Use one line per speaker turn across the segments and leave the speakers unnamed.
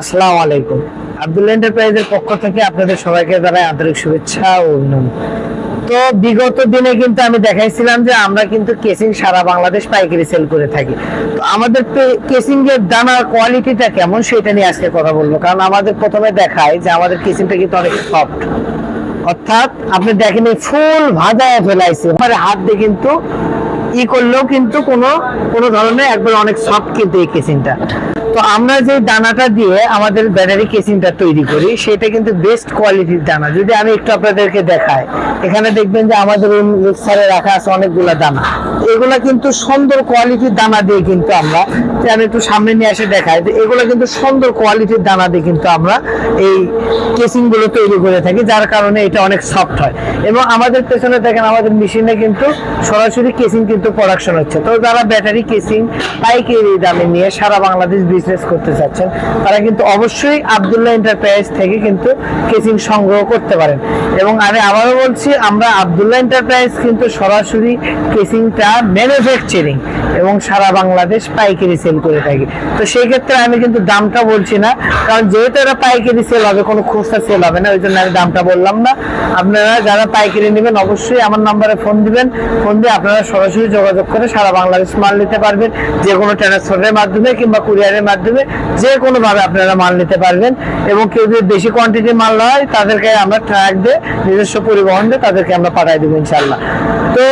আসসালামু আলাইকুম। আব্দুল এন্টারপ্রাইজের পক্ষ থেকে আপনাদের সবাইকে জানাই আন্তরিক শুভেচ্ছা ও অভিনন্দন। তো বিগত দিনে কিন্তু আমি দেখাইছিলাম যে আমরা কিন্তু কেসিং সারা বাংলাদেশ পাইকারি সেল করে থাকি। তো আমাদের তো কেসিং এর দানার কোয়ালিটিটা কেমন সেটা নিয়ে আজকে কথা বলব। কারণ আমাদের প্রথমে দেখায় যে আমাদের কেসিংটা কিন্তু অনেক সফট। অর্থাৎ আপনি দেখেন এই ফুল ভাজায় ফেলাইছে। মানে হাত দিয়ে কিন্তু ই করলেও কিন্তু কোনো কোনো ধরনের একবার অনেক সফট কিন্তু এই কেসিংটা। তো আমরা যে দানাটা দিয়ে আমাদের ব্যাটারি কেসিংটা তৈরি করি, সেটা কিন্তু বেস্ট কোয়ালিটির দানা। যদি আমি একটু আপনাদেরকে দেখাই, এখানে দেখবেন যে আমাদের এই মিক্সারে রাখা আছে অনেকগুলা দানা। এগুলা কিন্তু সুন্দর কোয়ালিটির দানা দিয়ে কিন্তু আমরা, যে আমি একটু সামনে নিয়ে এসে দেখাই, যে এগুলো কিন্তু সুন্দর কোয়ালিটির দানা দিয়ে কিন্তু আমরা এই কেসিংগুলো তৈরি করে থাকি, যার কারণে এটা অনেক সফট হয়। এবং আমাদের পেছনে দেখেন, আমাদের মেশিনে কিন্তু সরাসরি কেসিং কিন্তু প্রোডাকশন হচ্ছে। তো যারা ব্যাটারি কেসিং পাইকারি দামে নিয়ে সারা বাংলাদেশ বিজনেস করতে চাচ্ছেন, তারা কিন্তু অবশ্যই আবদুল্লাহ এন্টারপ্রাইজ থেকে কিন্তু কেসিং সংগ্রহ করতে পারেন। এবং আমি আবারও বলছি, আমরা আবদুল্লাহ এন্টারপ্রাইজ কিন্তু সরাসরি কেসিংটা ম্যানুফ্যাকচারিং এবং সারা বাংলাদেশ পাইকারি সেল করে থাকি। তো সেই ক্ষেত্রে আমি কিন্তু দামটা বলছি না, কারণ যেহেতু এটা পাইকারি সেল হবে, কোনো খুচরা সেল হবে না, ওই জন্য আমি দামটা বললাম না। আপনারা যারা পাইকারি নেবেন, অবশ্যই আমার নাম্বারে ফোন দিবেন। ফোন দিয়ে আপনারা সরাসরি যোগাযোগ করে সারা বাংলাদেশ মাল নিতে পারবেন। যে কোনো ট্রান্সফারের মাধ্যমে কিংবা কুরিয়ারের মাধ্যমে যে কোনোভাবে আপনারা মাল নিতে পারবেন। এবং কেউ যদি বেশি কোয়ান্টিটি মাল হয় তাদেরকে আমরা ট্রাক দিয়ে নিজস্ব পরিবহন দিয়ে তাদেরকে আমরা পাঠাই দেবো ইনশাল্লাহ তো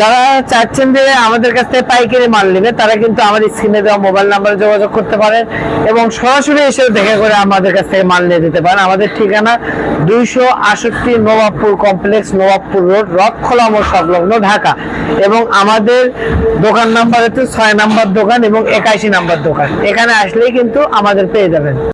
যারা চাচ্ছেন যে আমাদের কাছ থেকে পাইকারি মাল নেবে, তারা কিন্তু আমাদের স্ক্রিনে দেওয়া মোবাইল নাম্বারে যোগাযোগ করতে পারেন এবং সরাসরি এসে দেখা করে আমাদের কাছ থেকে মাল নিয়ে দিতে পারেন। আমাদের ঠিকানা দুইশো আষট্টি নবাবপুর কমপ্লেক্স, নবাবপুর রোড, রথখোলা মোড় সংলগ্ন ঢাকা। এবং আমাদের দোকান নাম্বার হচ্ছে ছয় নাম্বার দোকান এবং একাশি নাম্বার দোকান। এখানে আসলেই কিন্তু আমাদের পেয়ে যাবেন।